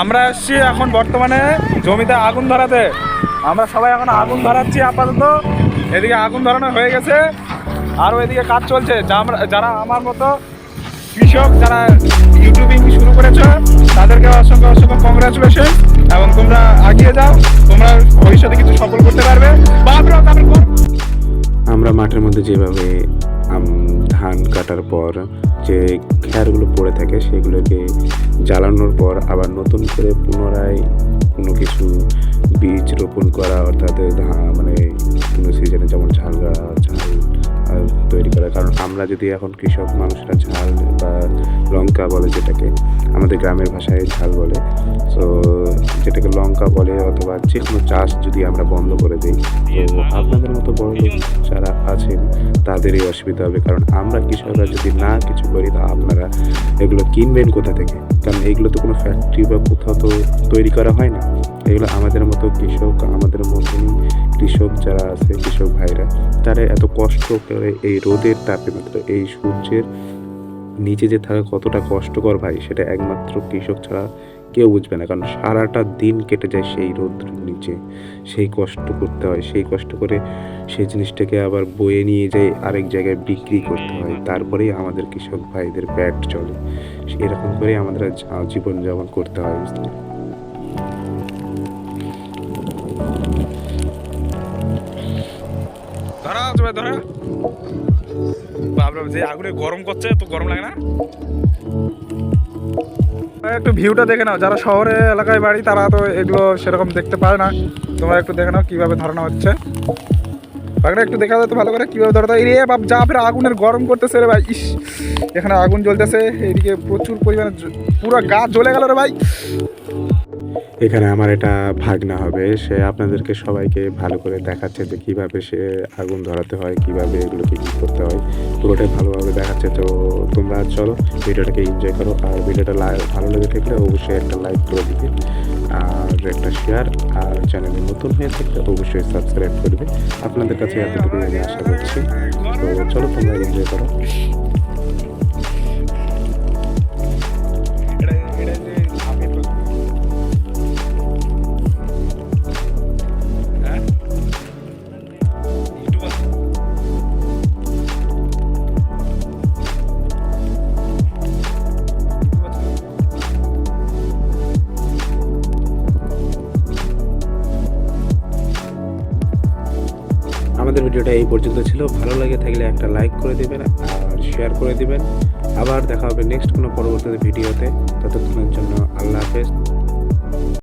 আমরা এসছি এখন বর্তমানে জমিতে আগুন ধরাতে। আমরা সবাই এখন আগুন ধরাচ্ছি আপাতত। এদিকে আগুন ধরানো হয়ে গেছে। আর এদিকে কাজ চলছে। যারা আমার মতো কৃষক, যারা ইউটিউবিং শুরু করেছ, তাদেরকে অসংখ্য অসংখ্য কংগ্রাচুলেশন এবং তোমরা এগিয়ে যাও। তোমরা ভবিষ্যতে কিছু সফল করতে পারবে। আমরা মাঠের মধ্যে যেভাবে ধান কাটার পর যে খ্যারগুলো পড়ে থাকে সেগুলোকে জ্বালানোর পর আবার নতুন করে পুনরায় কোনো কিছু বীজ রোপণ করা অর্থাৎ মানে কোনো সিজনে যেমন ঝাল গাড়া ঝাল তৈরি করা। কারণ আমরা যদি এখন কৃষক মানুষরা ঝাল বা লঙ্কা বলে যেটাকে আমাদের গ্রামের ভাষায় ঝাল বলে তো যেটাকে লঙ্কা বলে অথবা যে কোনো চাষ যদি আমরা বন্ধ করে দিই তো আপনাদের মতো তাদেরই অসুবিধা হবে। কারণ আমরা কৃষকরা যদি না কিছু করি, তা আপনারা এগুলো কিনবেন কোথা থেকে? কারণ এগুলো তো কোনো ফ্যাক্টরি বা কোথাও তো তৈরি করা হয় না। এগুলো আমাদের মতো কৃষক, আমাদের মতন কৃষক যারা আছে, কৃষক ভাইরা, তারা এত কষ্ট করে এই রোদের তাপে মাত্র, এই সূর্যের নিচে যে থাকা কতটা কষ্টকর ভাই, সেটা একমাত্র কৃষক ছাড়া কেউ বুঝবে না, কারণ সারাটা দিন কেটে যায় সেই রোদ্র নিচে। সেই কষ্ট করতে হয়, সেই কষ্ট করে সেই জিনিসটাকে আবার বয়ে নিয়ে যেয়ে আরেক জায়গায় বিক্রি করতে হয়। তারপরেই আমাদের কৃষক ভাইদের পেট চলে। এরকম করেই আমাদের জীবনযাপন করতে হয়, বুঝতে ধরা। বাপরে, যে আগুনে গরম করছে, তো গরম লাগে না? একটু ভিউটা দেখে নাও। যারা শহরে, এলাকায় বাড়ি, তারা তো এগুলো সেরকম দেখতে পায় না। তোমরা একটু দেখে নাও কীভাবে ধরানো হচ্ছে। বাঘটা একটু দেখা যেত ভালো করে কীভাবে ধরতে রে বাপ, যা ফের আগুনের গরম করতেছে রে ভাই। ইস, এখানে আগুন জ্বলতেছে, এইদিকে প্রচুর পরিমাণে পুরো গা জ্বলে গেল রে ভাই। এখানে আমার এটা ভাগনা হবে। সে আপনাদেরকে সবাইকে ভালো করে দেখাচ্ছে যে কীভাবে সে আগুন ধরাতে হয়, কীভাবে এগুলোকে কি করতে হয়। পুরোটাই ভালোভাবে দেখাচ্ছে। তো তোমরা চলো, ভিডিওটাকে এনজয় করো। আর ভিডিওটা ভালো লেগে থাকলে অবশ্যই একটা লাইক করে দিবে। আর একটা শেয়ার আর চ্যানেলে নতুন হয়ে থাকলে অবশ্যই সাবস্ক্রাইব করবে। আপনাদের কাছে এতটুকু আমি আশা করছি। তো চলো, তোমরা এনজয় করো। আমাদের ভিডিওটা এই পর্যন্ত ছিল। ভালো লাগে থাকলে একটা লাইক করে দেবেন আর শেয়ার করে দেবেন। আবার দেখা হবে নেক্সট কোনো পরবর্তী ভিডিওতে ততক্ষণের জন্য আল্লাহ হাফেজ।